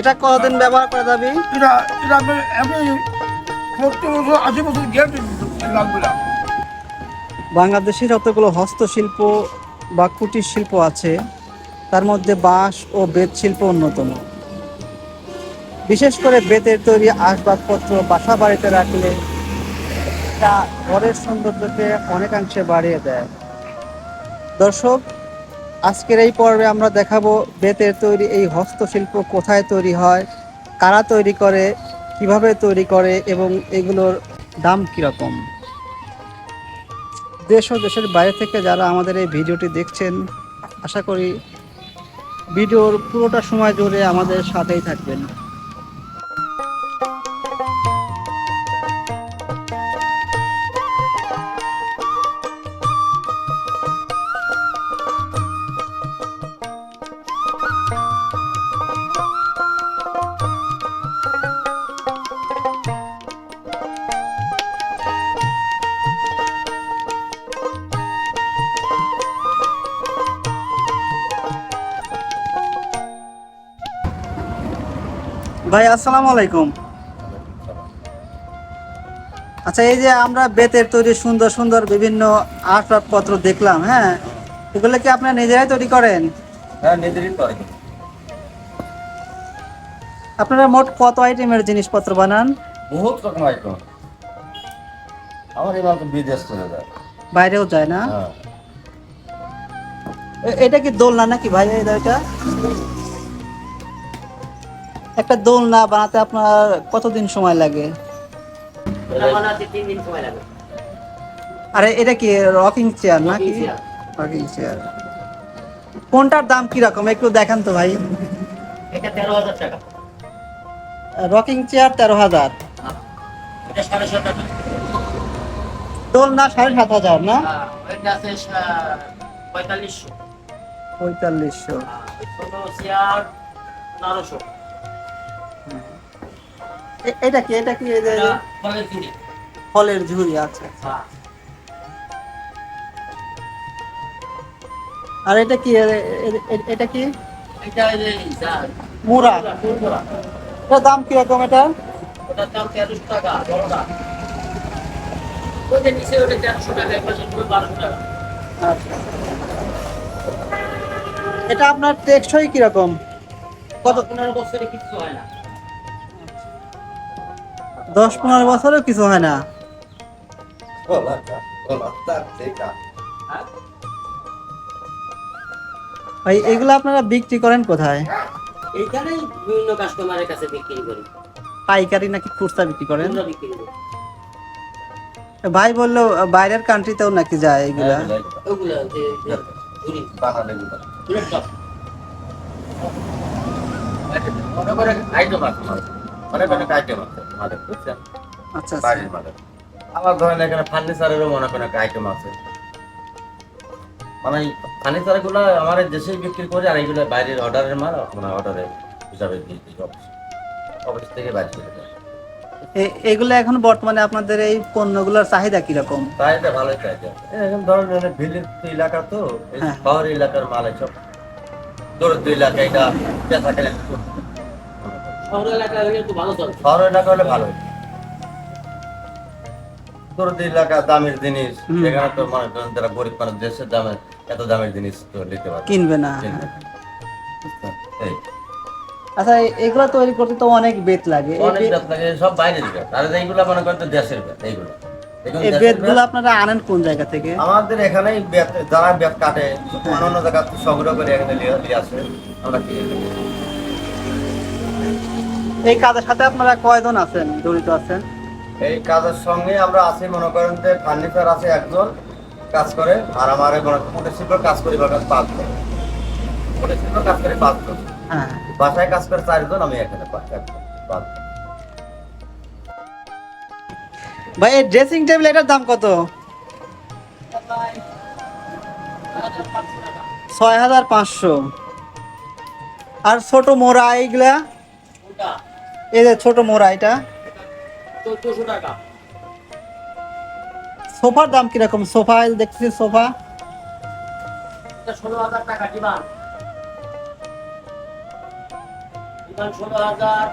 এটা কতদিন ব্যবহার করা যাবে? এটা এটা আমি আমি সত্তর বছর আশি বছর গ্যারান্টি লাগবে না। বাংলাদেশের যতগুলো হস্তশিল্প বা কুটির শিল্প আছে তার মধ্যে বাঁশ ও বেত শিল্প অন্যতম। বিশেষ করে বেতের তৈরি আসবাবপত্র বাসা বাড়িতে রাখলে তা ঘরের সৌন্দর্যকে অনেকাংশে বাড়িয়ে দেয়। দর্শক আজকের এই পর্বে আমরা দেখাবো বেতের তৈরি এই হস্তশিল্প কোথায় তৈরি হয়, কারা তৈরি করে, কীভাবে তৈরি করে এবং এগুলোর দাম কীরকম। দেশ ও দেশের বাইরে থেকে যারা আমাদের এই ভিডিওটি দেখছেন, আশা করি ভিডিওর পুরোটা সময় জুড়ে আমাদের সাথেই থাকবেন। ভাই আসসালামু আলাইকুম। আচ্ছা এই যে আমরা বেতের তৈরি সুন্দর সুন্দর বিভিন্ন আসবাবপত্র দেখলাম হ্যাঁ? এগুলো কি আপনারা নিজেরাই তৈরি করেন? হ্যাঁ নিজেরই করে। আপনারা মোট কত আইটেমের জিনিসপত্র বানান? বহুত রকম আইটেম। আমার মাল তো বিদেশ চলে যায়। বাইরেও যায় না? হ্যাঁ। এটা কি দোলনা নাকি ভাই এই এটা একটা দোলনা বানাতে আপনার কতদিন সময় লাগে? আরে এটা কি রকিং চেয়ার নাকি? রকিং চেয়ার কোনটার দাম কি রকম একটু দেখান তো ভাই। এটা তেরো হাজার টাকা। রকিং চেয়ার তেরো হাজার। এটা সাত টাকা দোলনা সাড়ে সাত হাজার না? এটা আছে সা- পঁয়তাল্লিশশো। ছোট চেয়ার এটা কি এটা কি? ফলের ঝুড়ি। আছে আর এটা কি? এটা কি? এটা মুড়া। এটার দাম কীরকম এটা? ওটার দাম তেরোশো টাকা বড়টা। ওই নিচে ওটা তেরোশো টাকা এক পাশে পুরো বারোশো টাকা। আচ্ছা। এটা আপনার টেকসই কীরকম? কত? পনেরো বছরে কিছু হয় না। দশ পনেরো বছরও কিছু হয় না। হ্যাঁ ভাই এগুলো আপনারা বিক্রি করেন কোথায়? এইখানেই বিভিন্ন কাস্টমারের কাছে বিক্রি করি। পাইকারি নাকি খুচরা বিক্রি করেন? বিক্রি করি। ভাই বলল বাইরের কান্ট্রিতেও নাকি যায় এগুলা? ওগুলো অনেক অনেক আইটেম আছে বুঝছেন? আচ্ছা আচ্ছা। বাড়ির আবার ধরেন এখানে ফার্নিচারেরও অনেক অনেক আইটেম আছে। মানে ফার্নিচারগুলো আমার দেশে বিক্রি করি আর বাইরের অর্ডারের মাল মানে অর্ডারে হিসাবে দিয়ে দিই অফিস অফিস থেকে বাইরে চলে যায় এগুলো এখন বর্তমানে আপনাদের এই পণ্যগুলোর চাহিদা কীরকম? এটা ভালোই চাইছে এখন ধরেন মানে ভিলেজ এলাকা তো হ্যাঁ। শহর এলাকার মাল এইসব দূরত্ব এলাকা এটা শহর এলাকায় হলে একটু ভালো চলে। শহর এলাকা হলে ভালো। দূরত্ব এলাকা দামের জিনিস হুম। তো যারা গরিব মানুষ দেশের দামে এত দামের জিনিস তো নিতে পারে কিনবে না। এই। আচ্ছা এগুলো তৈরি করতে তো অনেক বেত লাগে। অনেক বেত লাগে সব বাইরের বেত আর এইগুলো মনে করেন তো দেশের বেত এইগুলো। এই বেতগুলো আপনারা আনেন কোন জায়গা থেকে? আমাদের এখানেই বেত যারা বেত কাটে অন্য জায়গা সংগ্রহ করে এখানে নিয়ে নিয়ে আসে। আমরা। এই কাজের সাথে আপনারা কয়জন আছেন? জড়িত আছেন? এই কাজের সঙ্গে আমরা আছি মনে করেন যে ফার্নিচার আছে একজন কাজ করে আর আমার মনে শিল্প কাজ করি বা পাঁচজন কুটির শিল্প কাজ করে পাঁচজন হ্যাঁ। বাসায় কাজ করে চারজন আমি এখানে পাঁচ পাঁচজন ভাই এই ড্রেসিং টেবিল এটার দাম কত? ছয় হাজার পাঁচশো। আর ছোট মোড়া এইগুলা? এই যে ছোট মোড়া এটা। চোদ্দশো টাকা। সোফার দাম কীরকম? সোফা দেখতেছি সোফা? ষোলো হাজার টাকা ডিমান্ড। ষোলো হাজার।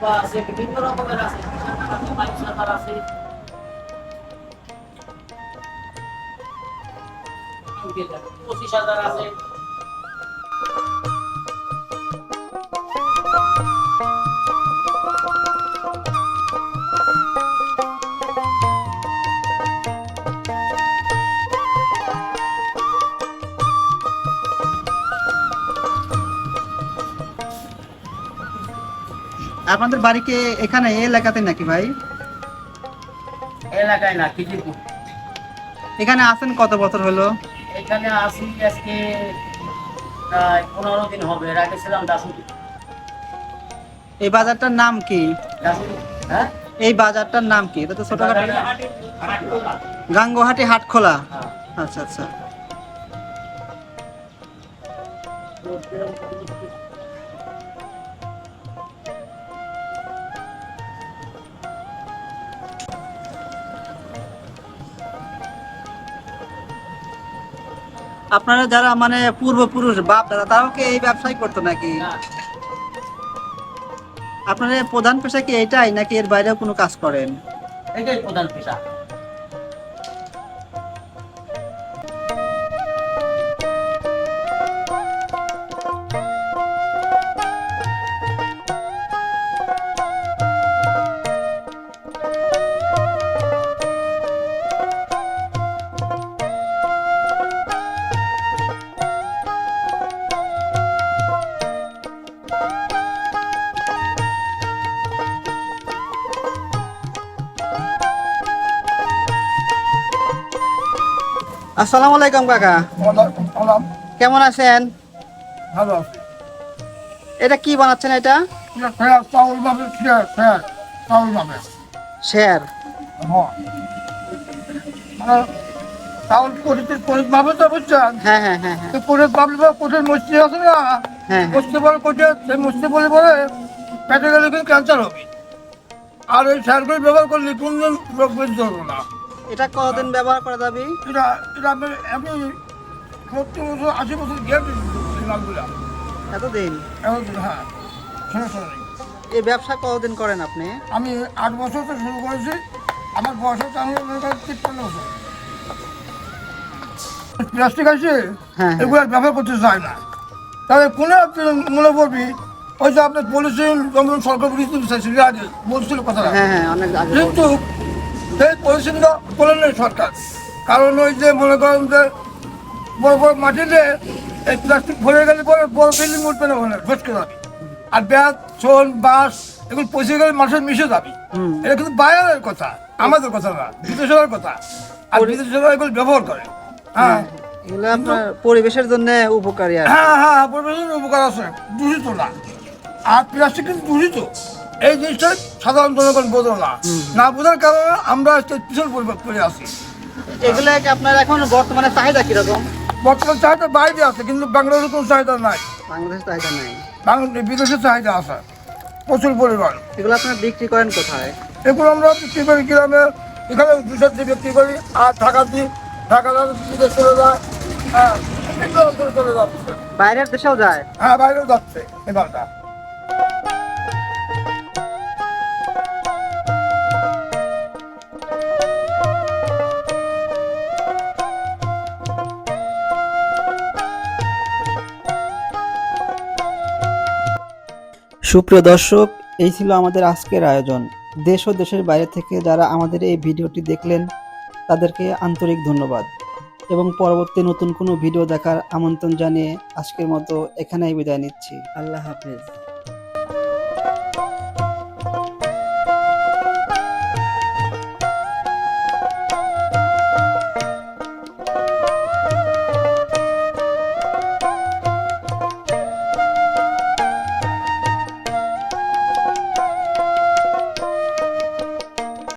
বা আছে বিভিন্ন রকমের আছে। বাইশ হাজার আছে। পঁচিশ হাজার আছে। আপনাদের বাড়ি কি এখানে এই এলাকাতে নাকি ভাই? এলাকায় না খিজিরপুর এখানে আসেন কত বছর হলো? এখানে আসি আজকে প্রায় পনেরো দিন হবে এর আগে ছিলাম দাসুরি এই বাজারটার নাম কি? হ্যাঁ? এই বাজারটার নাম কি? এটা তো ছোটখাটো। হাটখোলা। গাঙ্গোহাটি হাট খোলা হ্যাঁ। আচ্ছা আচ্ছা। আপনারা যারা মানে পূর্বপুরুষ বাপ দাদা তারাও কি এই ব্যবসায় করতো নাকি? আপনারা প্রধান পেশা কি এটাই নাকি এর বাইরেও কোনো কাজ করেন? এটাই প্রধান পেশা। আসসালামু আলাইকুম, কাকা। কেমন আছেন? এটা কি বানাচ্ছেন এটা? করিতে ভাবে তো হ্যাঁ হ্যাঁ। হ্যাঁ মস্তি আছে না হ্যাঁ। সেই বলে হবে আর ওই সারগুলো ব্যবহার করলে কোনদিন রোগ না। এটা কতদিন ব্যবহার করা যাবে? এটা এটা আমি আমি সত্তর বছর আশি বছর গিয়েছি লালগুলা এতদিন? এখন হ্যাঁ। সমস্যা নেই এই ব্যবসা কতদিন করেন আপনি? আমি আট বছর থেকে শুরু করেছি। আমার বয়স হচ্ছে আমি তিপ্পান্ন বছর। প্লাস্টিক আছে হ্যাঁ, হ্যাঁ। এগুলো ব্যবহার করতে চায় না। তবে কোনো আপনি মনে করবি ওই যে আপনার যেমন সরকার বলছিল কথাটা। হ্যাঁ হ্যাঁ কিন্তু সেই করলেন না সরকার। কারণ ওই যে মনে করেন যে বড় বড় মাটিতে এই প্লাস্টিক ভরে গেলে পরে বড় বিল্ডিং উঠবে না ওখানে ফসকে যাবে। আর ব্যাগ চোল বাঁশ এগুলো পচে গেলে মানুষের মিশে যাবে। এটা কিন্তু বাইরের কথা আমাদের কথা না বিদেশের কথা। আর বিদেশের এগুলো ব্যবহার করে। হ্যাঁ। এগুলো আপনার পরিবেশের জন্য উপকারী হ্যাঁ হ্যাঁ পরিবেশের উপকার আছে দূষিত না। আর প্লাস্টিক কিন্তু দূষিত। এই জিনিসটা সাধারণ জনগণ বোঝো না। না বোঝার কারণে আমরা পিছন করে আছি। এগুলো আপনার এখন বর্তমানে চাহিদা কীরকম? বর্তমান চাহিদা বাইরে আছে কিন্তু বাংলাদেশের কোনো চাহিদা নাই। বাংলাদেশ চাহিদা নেই। বিদেশের চাহিদা আছে প্রচুর পরিমাণ। এগুলো আপনার বিক্রি করেন কোথায়? এগুলো আমরা বিক্রি করি গ্রামে এখানে দুশো দিয়ে বিক্রি করি আর ঢাকা দিই ঢাকা বিদেশ চলে যায়। হ্যাঁ বাইরের দেশেও যায়? হ্যাঁ বাইরেও যাচ্ছে এই সুপ্রিয় দর্শক, এই ছিল আমাদের আজকের আয়োজন। দেশ ও দেশের বাইরে থেকে যারা আমাদের এই ভিডিওটি দেখলেন, তাদেরকে আন্তরিক ধন্যবাদ। এবং পরবর্তী নতুন কোনো ভিডিও দেখার আমন্ত্রণ জানিয়ে আজকের মতো এখানেই বিদায় নিচ্ছি। আল্লাহ হাফেজ।